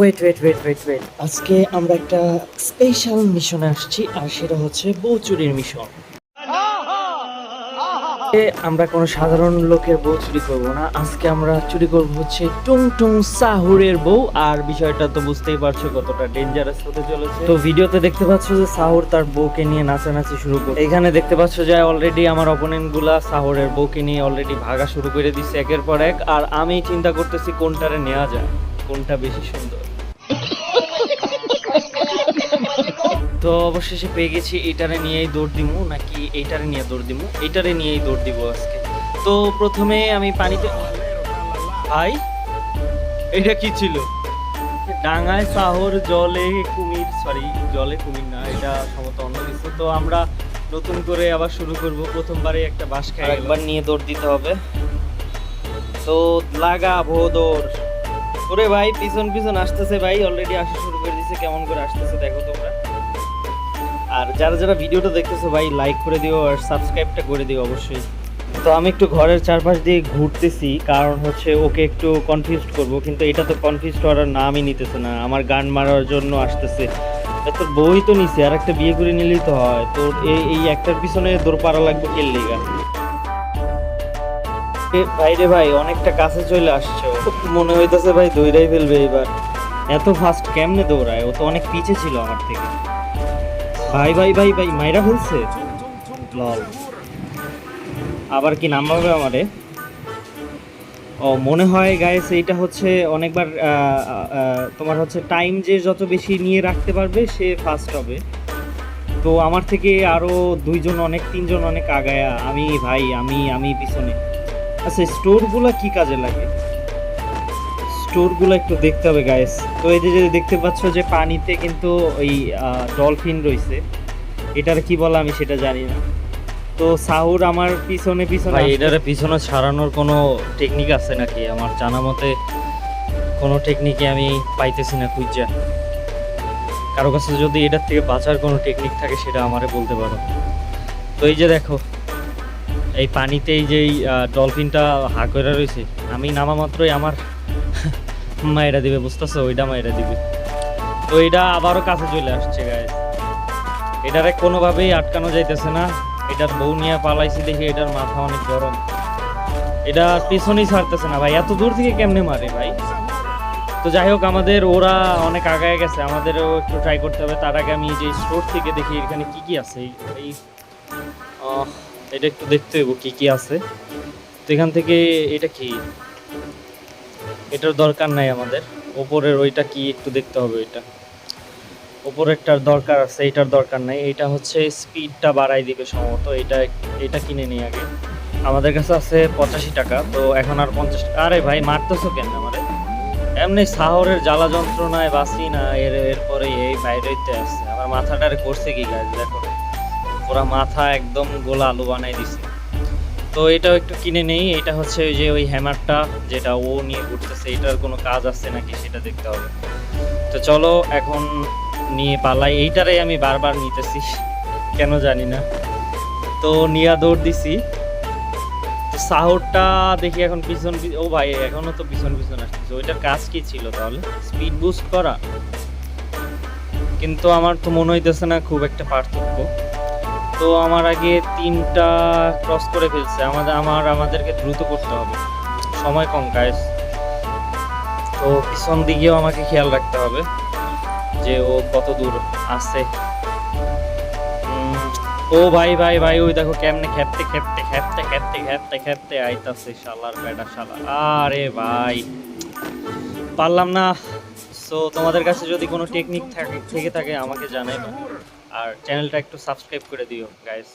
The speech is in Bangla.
Wait wait wait wait wait আজকে আমরা একটা স্পেশাল মিশনে আসছি, আর সেটা হচ্ছে বউ চুরির মিশন আমরা কোনো সাধারণ লোকের বউ চুরি করব না। আজকে আমরা চুরি করব হচ্ছে টুং টুং সাহুরের বউ, আর বিষয়টা তো বুঝতেই পারছ কতটা ডেঞ্জারাস হতে চলেছে। তো ভিডিওতে দেখতে পাচ্ছ যে সাহুর তার বউকে নিয়ে নাচানাচি শুরু করে এখানে দেখতে পাচ্ছ যে অলরেডি আমার অপোনেন্টগুলা সাহুরের বউকে নিয়ে অলরেডি ভাগা শুরু করে দিচ্ছে একের পর এক, আর আমি চিন্তা করতেছি কোনটারে নেওয়া যায়, কোনটা বেশি সুন্দর। তো অবশেষে পেয়ে গেছি, এইটারে নিয়েই দৌড় দিব নাকি এইটারে নিয়ে দৌড় দিব এইটারে নিয়েই দৌড় দিব আজকে। তো প্রথমে আমি পানিতে ভাই এটা কি ছিল? ডাঙায় সাহর, জলে কুমির সরি জলে কুমির না, এটা সম্ভবত অন্য কিছু। তো আমরা নতুন করে আবার শুরু করব, প্রথমবারে একটা বাস খাই। একবার নিয়ে দৌড় দিতে হবে। তো লাগা ভো দৌড়। ওরে ভাই, পিছন পিছন আসতেছে ভাই অলরেডি আসা শুরু করে দিছে, কেমন করে আসতেছে দেখো তোমরা। আর যারা যারা ভিডিওটা দেখতেছো ভাই লাইক করে দিও আর সাবস্ক্রাইবটা করে দিও অবশ্যই। তো আমি একটু ঘরের চারপাশ দিয়ে ঘুরতেছি, কারণ হচ্ছে ওকে একটু কনফিউজ করব, কিন্তু এটা তো কনফিউজ করার নামই নিতেছে না। আমার গান মারার জন্য আসতেছে। এ তোর বই তো নিছে, আর একটা বিয়ে করে নিলেই তো হয়। তোর এই এই একটার পিছনে দৌড় পাড়া লাগবে কে লেগা। ভাই রে ভাই, অনেকটা কাছে চলে আসছে। মনে হইতেছে ভাই দৌড়াই ফেলবে এবার। এত ফাস্ট কেমনে দৌড়ায়? ও তো অনেক পিছে ছিল আমার থেকে। ভাই ভাই ভাই ভাই, মাইরা ফেলছে? লল। আবার কি নাম নামাবে আমারে? ও, মনে হয় গাইস এইটা হচ্ছে অনেকবার তোমার হচ্ছে টাইম যে যত বেশি নিয়ে রাখতে পারবে, সে ফার্স্ট হবে। তো আমার থেকে আরও দুইজন অনেক, তিনজন অনেক আগায়া, আমি, ভাই, আমি আমি পিছনে। আচ্ছা স্টোরগুলো কি কাজে লাগে? স্টোরগুলো একটু দেখতে হবে গাইস তো এই যে দেখতে পাচ্ছ যে পানিতে কিন্তু ওই ডলফিন রয়েছে। এটার কি বলা আমি সেটা জানি না। তো সাহুর আমার পিছনে পিছনে ভাই এটার পিছনে ছাড়ানোর কোনো টেকনিক আছে নাকি? আমার জানা মতে কোনো টেকনিকে আমি পাইতেছি না খুঁজা। কারও কাছে যদি এটার থেকে বাঁচার কোনো টেকনিক থাকে সেটা আমারে বলতে পারো। তো এই যে দেখো এই পানিতে এই যে ডলফিনটা হা করে রয়েছে আমি নামা মাত্রই আমার মায়েরা দিবে, বুঝতেছো? ওইটা মায়েরা দিবে। তো এটা আবারও কাছে চলে আসছে গায়ে এটারে কোনোভাবেই আটকানো যাইতেছে না। এটার বউ নিয়ে পালাইছি দেখি, এটার মাথা অনেক গরম। এটা পিছনেই ছাড়তেছে না, ভাই। এত দূর থেকে কেমনে মারে, ভাই? তো যাই হোক, আমাদের ওরা অনেক আগায় গেছে। আমাদেরও একটু ট্রাই করতে হবে। তার আগে আমি যে স্টোর থেকে দেখি, এখানে কি কি আছে। এই- এটা একটু দেখতে হইব, কি কি আছে। তো এখান থেকে এটা কি? এটার দরকার নাই আমাদের। ওপরের ওইটা কি একটু দেখতে হবে ওইটা। ওপরেরটার দরকার আছে এটার দরকার নাই। এটা হচ্ছে স্পিডটা বাড়াই দিবে সম্ভবত। এটা এটা কিনে নিই আগে। আমাদের কাছে আছে পঁচাশি টাকা, তো এখন আর পঞ্চাশ আরে ভাই, মারতেছো কেন আমারে? এমনি সাহরের জ্বালা যন্ত্রণায় বাঁচি না, এর এরপরে এই বাইরেতে আসছে আমার মাথাটারে করছে কি গাছ দেখো। পুরা মাথা একদম গোলা আলু বানাই দিছে। তো এটাও একটু কিনে নেই। এটা হচ্ছে ওই যে ওই হ্যামারটা যেটা ও নিয়ে ঘুরতেছে। এটার কোনো কাজ আছে নাকি সেটা দেখতে হবে। তো চলো এখন নিয়ে পালাই। এইটারাই আমি বারবার নিতেছি, কেন জানি না। তো নিয়া দৌড় দিছি। সাহরটা দেখি এখন পিছন ও ভাই, এখনও তো পিছন পিছন আসতেছে। ওইটার কাজ কি ছিল তাহলে? স্পিড বুস্ট করা? কিন্তু আমার তো মনে হইতেছে না খুব একটা পার্থক্য। তো আমার আগে তিনটা ক্রস করে ফেলছে। আমাদের, আমার, আমাদেরকে দ্রুত করতে হবে। সময় কম গাইস তো পিছন দিকেও আমাকে খেয়াল রাখতে হবে যে ও কত দূর আছে। ও ভাই ভাই ভাই, ওই দেখো কেমনে খেপতে খেপতে খেপতে খেপতে খেপতে খেপতে আইতাছে শালার বেটা, শালা। আরে ভাই, পারলাম না। সো তোমাদের কাছে যদি কোনো টেকনিক থাকে, থেকে থাকে, আমাকে জানাইবা। আর চ্যানেলটা একটু সাবস্ক্রাইব করে দিও গাইস